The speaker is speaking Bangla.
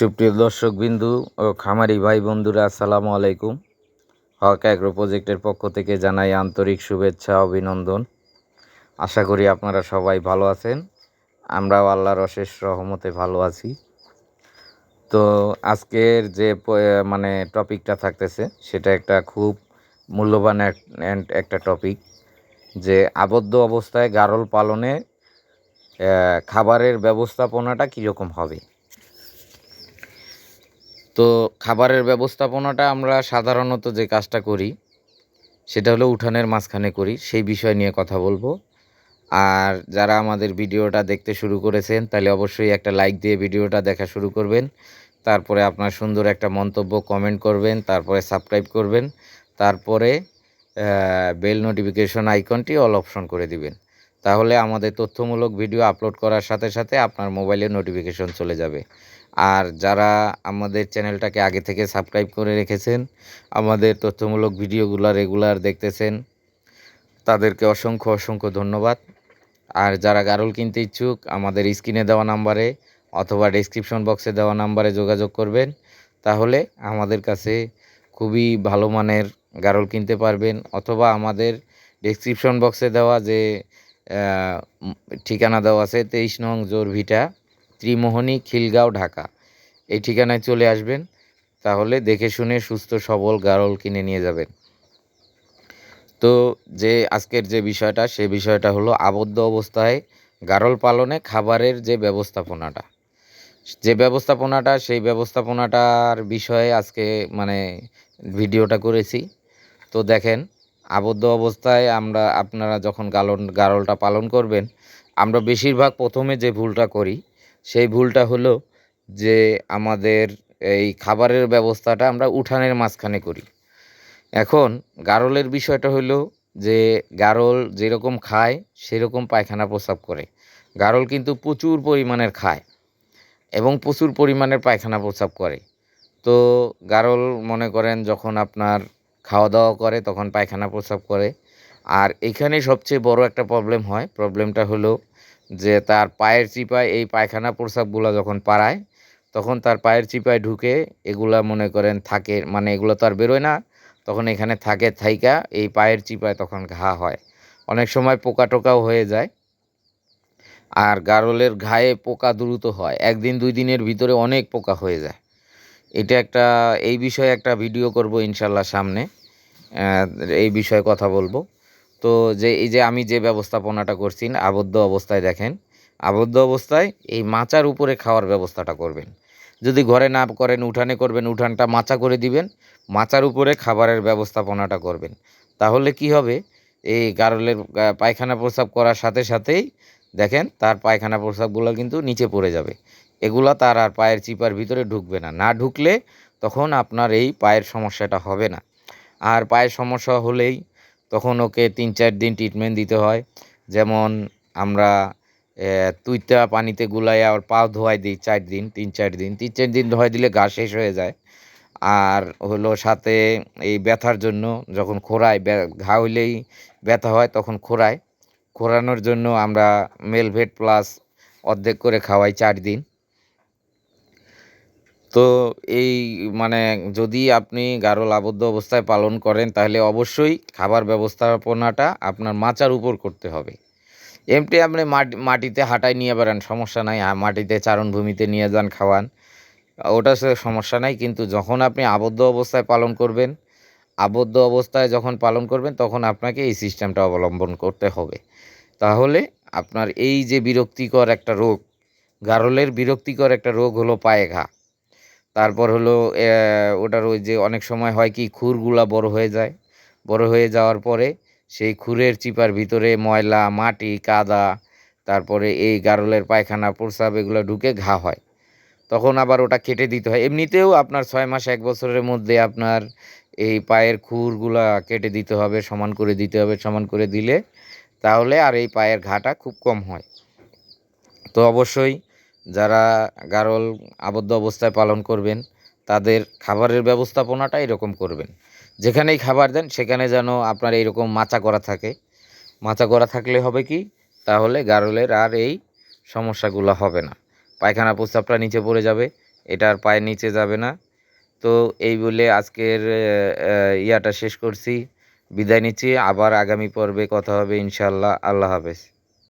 সুপ্রিয় দর্শক বিন্দু ও খামারি ভাই বন্ধুরা, আসসালামু আলাইকুম। হক অ্যাগ্রো প্রজেক্টের পক্ষ থেকে জানাই আন্তরিক শুভেচ্ছা, অভিনন্দন। আশা করি আপনারা সবাই ভালো আছেন। আমরাও আল্লাহর অশেষ রহমতে ভালো আছি। তো আজকের যে মানে টপিকটা থাকতেছে, সেটা একটা খুব মূল্যবান এক- এক- একটা টপিক, যে আবদ্ধ অবস্থায় গারল পালনে খাবারের ব্যবস্থাপনাটা কীরকম হবে? তো খাবারের ব্যবস্থাপনাটা আমরা সাধারণত যে কাজটা করি, সেটা হলো উঠানের মাঝখানে করি, সেই বিষয় নিয়ে কথা বলব। আর যারা আমাদের ভিডিওটা দেখতে শুরু করেছেন, তাহলে অবশ্যই একটা লাইক দিয়ে ভিডিওটা দেখা শুরু করবেন। তারপরে আপনার সুন্দর একটা মন্তব্য কমেন্ট করবেন, তারপরে সাবস্ক্রাইব করবেন, তারপরে বেল নোটিফিকেশন আইকনটি অল অপশন করে দিবেন। তাহলে আমাদের তথ্যমূলক ভিডিও আপলোড করার সাথে সাথে আপনার মোবাইলে নোটিফিকেশন চলে যাবে। আর যারা আমাদের চ্যানেলটাকে আগে থেকে সাবস্ক্রাইব করে রেখেছেন, আমাদের তথ্যমূলক ভিডিওগুলো রেগুলার দেখতেছেন, তাদেরকে অসংখ্য অসংখ্য ধন্যবাদ। আর যারা গারল কিনতে ইচ্ছুক, আমাদের স্ক্রিনে দেওয়া নাম্বারে অথবা ডেসক্রিপশন বক্সে দেওয়া নাম্বারে যোগাযোগ করবেন, তাহলে আমাদের কাছে খুবই ভালো মানের গারল কিনতে পারবেন। অথবা আমাদের ডেসক্রিপশন বক্সে দেওয়া যে ঠিকানা দেওয়া আছে তেইশ নং জোর ভিটা ত্রিমোহনী, খিলগাঁও, ঢাকা। এই ঠিকানায় চলে আসবেন, তাহলে দেখে শুনে সুস্থ, সবল, গারল কিনে নিয়ে যাবেন। তো যে আজকের যে বিষয়টা, সে বিষয়টা হলো আবদ্ধ অবস্থায় গারল পালনে খাবারের যে ব্যবস্থাপনাটা। যে ব্যবস্থাপনাটা, সেই ব্যবস্থাপনাটার বিষয়ে আজকে মানে ভিডিওটা করেছি। তো দেখেন আবদ্ধ অবস্থায় আমরা আপনারা যখন গালন গারলটা পালন করবেন, আমরা বেশিরভাগ প্রথমে যে ভুলটা করি, সেই ভুলটা হলো যে আমাদের এই খাবারের ব্যবস্থাটা আমরা উঠানের মাঝখানে করি। এখন গারলের বিষয়টা হলো যে গারল যেরকম খায়, সেরকম পায়খানা প্রস্রাব করে। গারল কিন্তু প্রচুর পরিমাণের খায় এবং প্রচুর পরিমাণের পায়খানা প্রস্রাব করে। তো গারল মনে করেন যখন আপনার খাওয়া দাওয়া করে, তখন পায়খানা প্রস্রাব করে। আর এখানে সবচেয়ে বড় একটা প্রবলেম হয়। প্রবলেমটা হলো যে তার পায়ের চিপায় এই পায়খানা প্রস্রাবগুলো যখন পাড়ায়, তখন তার পায়ের চিপায় ঢুকে এগুলা মনে করেন থাকে মানে এগুলো তো আর বেরোয় না, তখন এখানে থাকে থাইকা, এই পায়ের চিপায় তখন ঘা হয়। অনেক সময় পোকা টোকাও হয়ে যায়। আর গারলের ঘায়ে পোকা দ্রুত হয়। একদিন দুই দিনের ভিতরে অনেক পোকা হয়ে যায়। এটা একটা, এই বিষয়ে একটা ভিডিও করব ইনশাল্লাহ সামনে। এই বিষয়ে কথা বলব। তো যে, এই যে আমি যে ব্যবস্থাপনাটা করছি, আবদ্ধ অবস্থায় দেখেন, আবদ্ধ অবস্থায় এই মাচার উপরে খাওয়ার ব্যবস্থাটা করবেন। যদি ঘরে না করেন, উঠানে করবেন, উঠানটা মাচা করে দিবেন, মাচার উপরে খাবারের ব্যবস্থাপনাটা করবেন। তাহলে কি হবে? এই গারলের পায়খানা প্রস্রাব করার সাথে সাথেই দেখেন, তার পায়খানা প্রস্রাবগুলো কিন্তু নিচে পড়ে যাবে। এগুলা তার আর পায়ের চিপার ভিতরে ঢুকবে না। না ঢুকলে তখন আপনার এই পায়ের সমস্যাটা হবে না। আর পায়ের সমস্যা হলেই তখন ওকে তিন চার দিন ট্রিটমেন্ট দিতে হয়। যেমন আমরা তুইতা পানিতে গুলাই আর পা ধোয়াই দিই চার দিন, তিন চার দিন। তিন চার দিন ধোয়াই দিলে গা শেষ হয়ে যায়। আর হলো সাথে এই ব্যথার জন্য যখন খোরায় ঘা হইলেই ব্যথা হয় তখন খোরায় খোরানোর জন্য আমরা মেলভেট প্লাস অর্ধেক করে খাওয়াই চার দিন। তো এই মানে যদি আপনি গারল আবদ্ধ অবস্থায় পালন করেন, তাহলে অবশ্যই খাবার ব্যবস্থাপনাটা আপনার মাচার উপর করতে হবে। এমনি আপনি মাটি, মাটিতে হাঁটায় নিয়ে বেড়ান, সমস্যা নাই। মাটিতে চারণভূমিতে নিয়ে যান, খাওয়ান। ওটা সে সমস্যা নাই, কিন্তু যখন আপনি আবদ্ধ অবস্থায় পালন করবেন, আবদ্ধ অবস্থায় যখন পালন করবেন, তখন আপনাকে এই সিস্টেমটা অবলম্বন করতে হবে। তাহলে আপনার এই যে বিরক্তিকর একটা রোগ, গারলের বিরক্তিকর একটা রোগ হলো পায়ে ঘা তারপর হলো ওটার ওই যে অনেক সময় হয় কি, খুরগুলা বড় হয়ে যায়। বড় হয়ে যাওয়ার পরে সেই খুরের চিপার ভিতরে ময়লা, মাটি, কাদা, তারপরে এই গারলের পায়খানা, প্রস্রাব এগুলো ঢুকে ঘা হয়। তখন আবার ওটা কেটে দিতে হয়। এমনিতেও আপনার ছয় মাস, এক বছরের মধ্যে আপনার এই পায়ের খুরগুলা কেটে দিতে হবে, সমান করে দিতে হবে, সমান করে দিলে তাহলে আর এই পায়ের ঘাটা খুব কম হয়। তো অবশ্যই যারা গারল আবদ্ধ অবস্থায় পালন করবেন, তাদের খাবারের ব্যবস্থাপনাটা এরকম করবেন। যেখানেই খাবার দেন, সেখানে যেন আপনার এইরকম মাচা করা থাকে। মাচা করা থাকলে হবে কি? তাহলে গারলের আর এই সমস্যাগুলো হবে না। পায়খানা প্রস্তাবটা নিচে পড়ে যাবে, এটা আর পায়ের নিচে যাবে না। তো এই বলে আজকের ইয়াটা শেষ করছি। বিদায় নিচ্ছি। আবার আগামী পর্বে কথা হবে ইনশাল্লাহ আল্লাহ হাফেজ।